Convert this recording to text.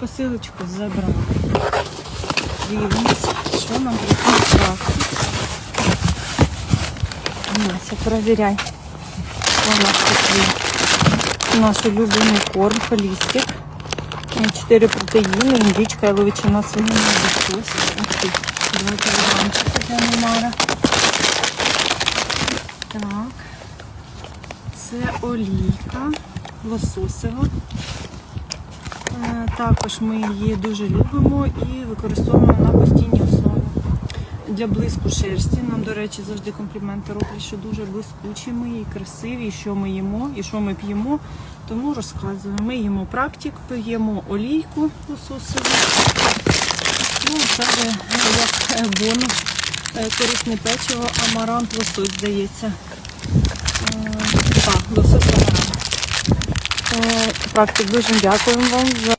посилочку забрали. Дивимось, що нам прийшло практик. Настя, перевіряй. У нас тут є наш улюблений корм, холістик. Чотири протеїни, індичка, яловичина, свинина, бікус. Два кілограмчики для Неймара. Так. Це олійка лососева. Е, Також ми її дуже любимо і використовуємо на постійній основі. Для блиску шерсті нам, до речі, завжди компліменти роблять, що дуже блискучі ми і красиві, і що ми їмо, і що ми п'ємо. Тому розказуємо. Ми їмо практик, п'ємо олійку лососову. Ну, це як бонус е, корисне печиво, амарант лосось, здається. Практик, дуже дякуємо вам за